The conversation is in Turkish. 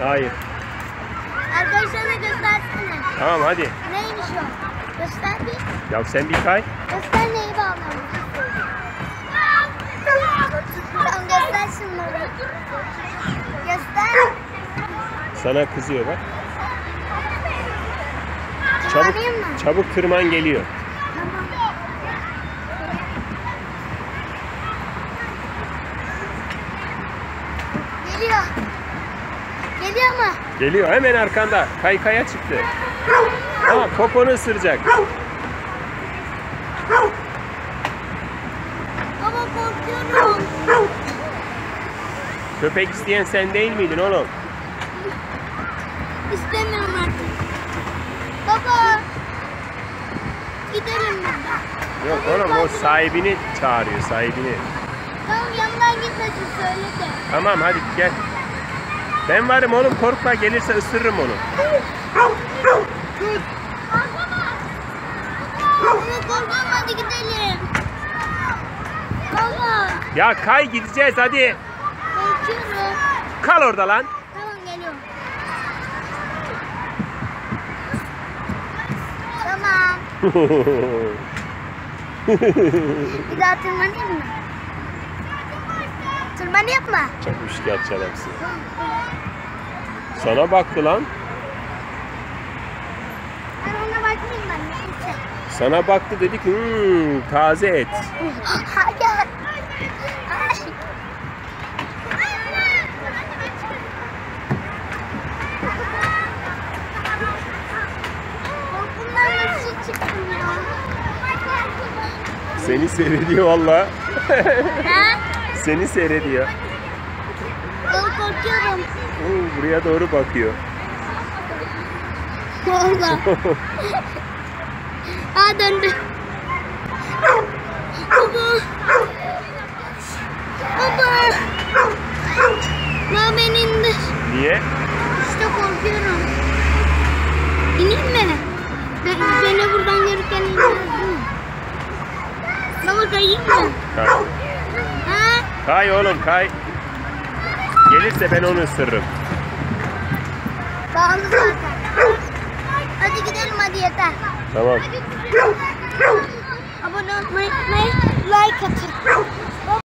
Hayır. Arkadaşlarına göstersene. Tamam hadi. Neymiş o? Göster bir. Ya sen bir kay. Göster neyi bağlamış. Tamam göster şunları. Göster. Sana kızıyor bak. Çabuk, çabuk tırman geliyor. Geliyor. Geliyor mu? Geliyor hemen arkanda. Kaykaya çıktı. Ama poponu ısıracak. Baba korkuyorum. Köpek isteyen sen değil miydin oğlum? İstemiyorum artık. Baba. Gidelim buradan. Yok oğlum o sahibini çağırıyor sahibini. Tamam yanından gitmesin söyle de. Tamam hadi gel. Ben varım oğlum korkma gelirse ısırırım onu. Korkuyorum hadi gidelim. Baba. Ya kay gideceğiz hadi. Korkuyorum. Kal orada lan. Tamam geliyorum. Tamam. Bir daha tırmanayım mı? Tırmanayım mı? Çok müşkiyatçı adamsın. Sana baktı lan. Ben ona bakmayayım ben neyse. Sana baktı dedik hmm, taze et. Hayır. Seni seyrediyor valla. Seni seyrediyor. Ben korkuyorum. Oo, buraya doğru bakıyor. Valla. Aa döndü. Baba. Baba. Ya beni indir. Niye? İşte korkuyorum. İneyim mi? Ben seni buradan görürken indirdim. Baba kayayım mı? Kay. Kay oğlum kay. Gelirse ben onu ısırırım. Bağlı zaten. Hadi gidelim hadi yeter. Tamam. Abone olmayı, like atın.